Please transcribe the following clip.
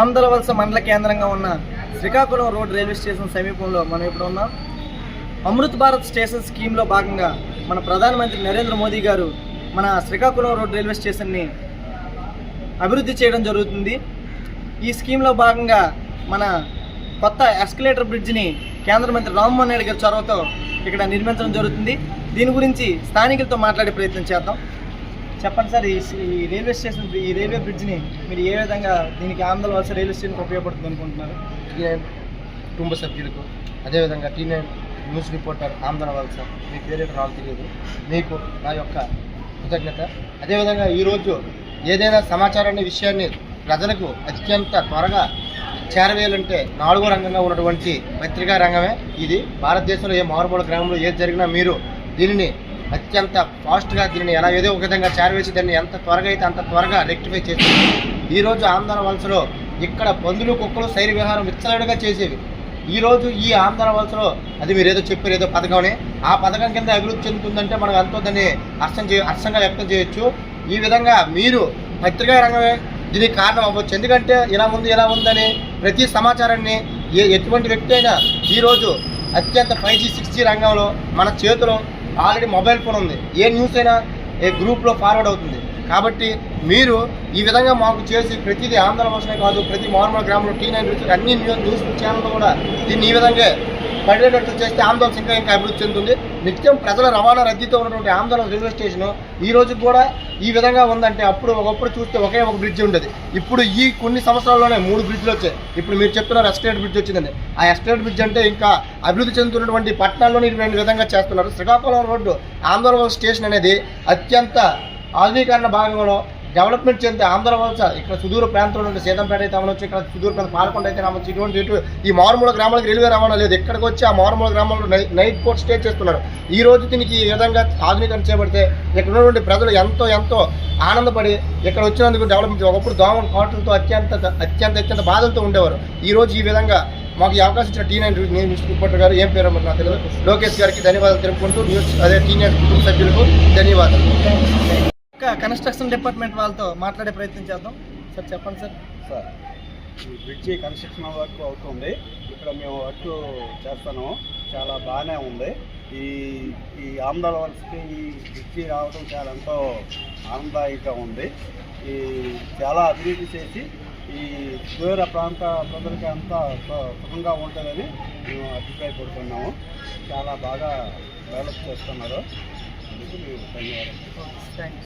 ఆంధ్రవలస మండల కేంద్రంగా ఉన్న శ్రీకాకుళం రోడ్ రైల్వే స్టేషన్ సమీపంలో మనం ఇప్పుడు ఉన్నాం. అమృత్ భారత్ స్టేషన్ స్కీమ్లో భాగంగా మన ప్రధానమంత్రి నరేంద్ర మోదీ గారు మన శ్రీకాకుళం రోడ్ రైల్వే స్టేషన్ని అభివృద్ధి చేయడం జరుగుతుంది. ఈ స్కీమ్లో భాగంగా మన కొత్త ఎస్కలేటర్ బ్రిడ్జిని కేంద్ర మంత్రి రామ్మోహన్ నాయుడు గారి చొరవతో ఇక్కడ నిర్మించడం జరుగుతుంది. దీని గురించి స్థానికులతో మాట్లాడే ప్రయత్నం చేద్దాం. చెప్పండి సార్ ఈ రైల్వే స్టేషన్ ఈ రైల్వే బ్రిడ్జ్ని మీరు ఏ విధంగా దీనికి ఆంధ్ర వలస రైల్వే స్టేషన్కి ఉపయోగపడుతుంది అనుకుంటున్నారు? నైన్ కుటుంబ సభ్యులకు అదేవిధంగా T nine news reporter Andhra వలస మీ పేరేంటో నాకు తెలియదు. మీకు నా యొక్క కృతజ్ఞత. అదేవిధంగా ఈరోజు ఏదైనా సమాచారాన్ని విషయాన్ని ప్రజలకు అత్యంత త్వరగా చేరవేయాలంటే నాలుగో రంగంగా ఉన్నటువంటి పత్రికా రంగమే ఇది. భారతదేశంలో ఏ మారుమూల గ్రామంలో ఏది జరిగినా మీరు దీనిని అత్యంత ఫాస్ట్గా దీనిని ఎలా ఏదో ఒక విధంగా చేరవేసి దాన్ని ఎంత త్వరగా అయితే అంత త్వరగా రెక్టిఫై చేస్తుంది ఈరోజు ఆంధ్ర వలసలో ఇక్కడ పందులు కుక్కలు శైలి విహారం విచ్చలవిడిగా చేసేవి. ఈరోజు ఈ ఆంధ్ర వలసలో అది మీరు ఏదో చెప్పారు ఏదో పథకమనే. ఆ పథకం కింద అభివృద్ధి చెందుతుందంటే మనం ఎంతో దాన్ని అర్థం చే అర్థంగా వ్యక్తం చేయొచ్చు. ఈ విధంగా మీరు పత్రికా రంగమే దీనికి కారణం అవ్వచ్చు. ఎందుకంటే ఇలా ఉంది ఇలా ఉందని ప్రతి సమాచారాన్ని ఏ ఎటువంటి వ్యక్తి అయినా ఈరోజు అత్యంత ఫైవ్ జీ సిక్స్ జీ రంగంలో మన చేతిలో ఆల్రెడీ మొబైల్ ఫోన్ ఉంది. ఏ న్యూస్ అయినా ఏ గ్రూప్లో ఫార్వర్డ్ అవుతుంది. కాబట్టి మీరు ఈ విధంగా మాకు చేసి ప్రతిదీ ఆంధ్ర భాషనే కాదు ప్రతి మార్మల్ గ్రామంలో టీ నైన్ న్యూస్ అన్ని న్యూస్ న్యూస్ ఛానల్లో కూడా దీన్ని ఈ విధంగా పడేటట్టు చేస్తే ఆందోళన ఇంకా ఇంకా అభివృద్ధి చెందుతుంది. నిత్యం ప్రజల రవాణా రద్దీతో ఉన్నటువంటి ఆందోళన రైల్వే స్టేషన్ ఈ రోజు కూడా ఈ విధంగా ఉందంటే అప్పుడు ఒకప్పుడు చూస్తే ఒకే ఒక బ్రిడ్జ్ ఉండేది. ఇప్పుడు ఈ కొన్ని సంవత్సరాల్లోనే మూడు బ్రిడ్జ్లు వచ్చాయి. ఇప్పుడు మీరు చెప్తున్నారు ఎస్టేట్ బ్రిడ్జ్ వచ్చిందండి. ఆ ఎస్టేట్ బ్రిడ్జ్ అంటే ఇంకా అభివృద్ధి చెందుతున్నటువంటి పట్టణాల్లోనే ఇటువంటి విధంగా చేస్తున్నారు. శ్రీకాకుళం రోడ్డు ఆంధ్రవలస స్టేషన్ అనేది అత్యంత ఆధునీకరణ భాగంలో డెవలప్మెంట్ చెందితే ఆంధ్ర వలస ఇక్కడ సుదూర ప్రాంతంలో నుండి సీతంపేట అయితే అవ్వచ్చు ఇక్కడ సుదూర ప్రాంతం పాలకొండ అయితే రావచ్చు ఇటువంటి ఇటు ఈ మారుమూల గ్రామాలకు రైల్వే రవాణా లేదు. ఎక్కడికి వచ్చి ఆ మారుమూల గ్రామంలో నైట్ పోర్ట్ స్టే చేస్తున్నారు. ఈ రోజు దీనికి ఈ విధంగా ఆధునీకరణ చేపడితే ఇక్కడ ఉన్నటువంటి ప్రజలు ఎంతో ఎంతో ఆనందపడి ఇక్కడ వచ్చినందుకు డెవలప్మెంట్ ఒకప్పుడు దోమల కాటలతో అత్యంత అత్యంత అత్యంత బాధలతో ఉండేవారు. ఈ రోజు ఈ విధంగా మాకు ఈ అవకాశం ఇచ్చిన టీ నైన్ న్యూస్ రిపోర్టర్ గారు ఏం పేరు నాకు తెలియదు. లోకేష్ గారికి ధన్యవాదాలు తెలుపుకుంటూ న్యూస్ అదే టీ నైన్ కుటుంబ సభ్యులకు ధన్యవాదాలు. కన్స్ట్రక్షన్ డిపార్ట్మెంట్ వాళ్ళతో మాట్లాడే ప్రయత్నం చేద్దాం. సార్ చెప్పండి సార్. సార్ ఈ బ్రిడ్జి కన్స్ట్రక్షన్ వర్క్ అవుతుంది. ఇక్కడ మేము వర్క్ చేస్తాను. చాలా బాగానే ఉంది. ఈ ఈ ఆంధ్ర వలసకి ఈ బ్రిడ్జి రావడం చాలా ఎంతో ఆనందదాయకంగా ఉంది. ఈ చాలా అభివృద్ధి చేసి ఈ దూర ప్రాంత ప్రజలకి అంతా సుఖంగా ఉంటుందని మేము అభిప్రాయపడుతున్నాము. చాలా బాగా డెవలప్ చేస్తున్నారు. అందుకు మేము ధన్యవాదాలు. Thank you